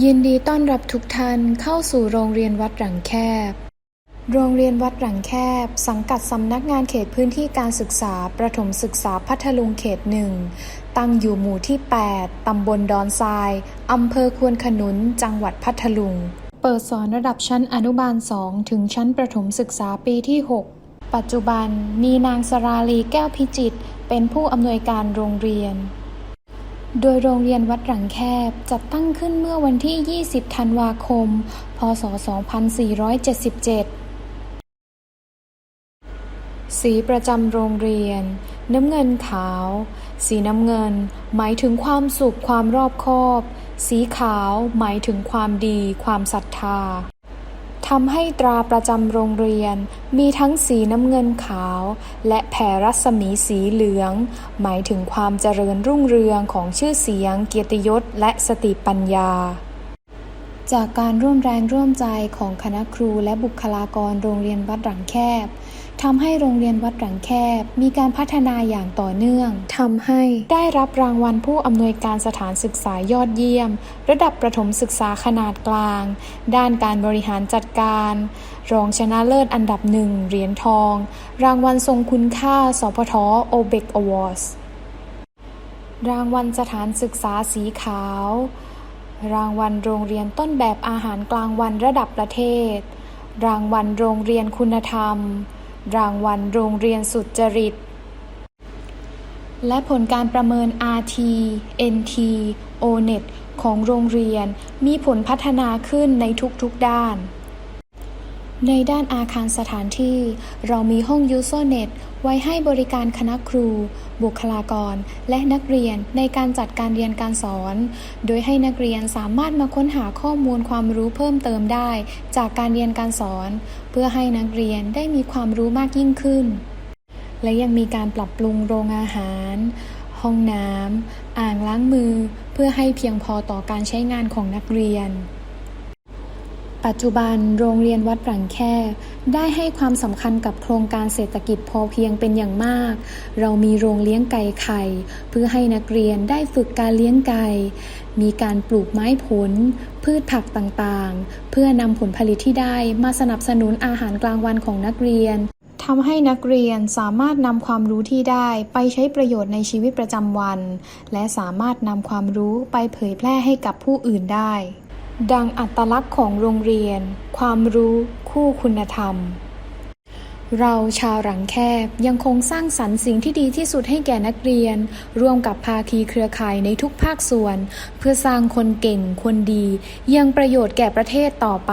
ยินดีต้อนรับทุกท่านเข้าสู่โรงเรียนวัดหลังแคบ โรงเรียนวัดหลังแคบ สังกัดสำนักงานเขตพื้นที่การศึกษา ประถมศึกษาพัทลุงเขตหนึ่ง ตั้งอยู่หมู่ที่ 8 ตำบลดอนทราย อำเภอควนขนุน จังหวัดพัทลุง เปิดสอนระดับชั้นอนุบาล 2 ถึงชั้นประถมศึกษาปีที่ 6 ปัจจุบันมีนางสราลีแก้วพิจิตเป็นผู้อำนวยการโรงเรียน โดยโรงเรียนวัดหลังแคบจัดตั้งขึ้นเมื่อวันที่ 20 ธันวาคม พศ 2477 สีประจำโรงเรียน น้ำเงินขาว สีน้ำเงิน หมายถึงความสุขความรอบคอบ สีขาวหมายถึงความดี ความศรัทธาำให้ตราประจำโรงเรียน มีทั้งสีน้ำเงินขาว และแผ่รัศมีสีเหลือง หมายถึงความเจริญรุ่งเรืองของชื่อเสียงเกียรติยศและสติปัญญา จากการร่วมแรงร่วมใจของคณะครูและบุคลากรโรงเรียนวัดหลังแคบทำให้โรงเรียนวัดหลังแคบ มีการพัฒนาอย่างต่อเนื่องทำให้ได้รับรางวัลผู้อำนวยการสถานศึกษายอดเยี่ยม ระดับประถมศึกษาขนาดกลาง ด้านการบริหารจัดการ รองชนะเลิศอันดับหนึ่งเหรียญทอง รางวัลทรงคุณค่า สพทโอเบกอวอร์สรางวัลสถานศึกษาสีขาว รางวัลโรงเรียนต้นแบบอาหารกลางวันระดับประเทศ รางวัลโรงเรียนคุณธรรม รางวัลโรงเรียนสุจริต และผลการประเมิน RT NT ONET ของโรงเรียนมีผลพัฒนาขึ้นในทุกๆด้าน ในด้านอาคารสถานที่ เรามีห้อง UserNet ไว้ให้บริการคณะครู บุคลากร และนักเรียนในการจัดการเรียนการสอน โดยให้นักเรียนสามารถมาค้นหาข้อมูลความรู้เพิ่มเติมได้ จากการเรียนการสอน เพื่อให้นักเรียนได้มีความรู้มากยิ่งขึ้น และยังมีการปรับปรุงโรงอาหาร ห้องน้ำอ่างล้างมือ เพื่อให้เพียงพอต่อการใช้งานของนักเรียน ปัจจุบันโรงเรียนวัดหลังแคบได้ให้ความสำคัญกับโครงการเศรษฐกิจพอเพียงเป็นอย่างมาก เรามีโรงเลี้ยงไก่ไข่ เพื่อให้นักเรียนได้ฝึกการเลี้ยงไก่ มีการปลูกไม้ผล พืชผักต่างๆ เพื่อนำผลผลิตที่ได้มาสนับสนุนอาหารกลางวันของนักเรียนทำให้นักเรียนสามารถนำความรู้ที่ได้ไปใช้ประโยชน์ในชีวิตประจำวัน และสามารถนำความรู้ไปเผยแพร่ให้กับผู้อื่นได้ ดังอัตลักษณ์ของโรงเรียน ความรู้คู่คุณธรรม เราชาวหลังแคบยังคงสร้างสรรค์สิ่งที่ดีที่สุดให้แก่นักเรียน ร่วมกับภาคีเครือข่ายในทุกภาคส่วน เพื่อสร้างคนเก่งคนดี ยังประโยชน์แก่ประเทศต่อไป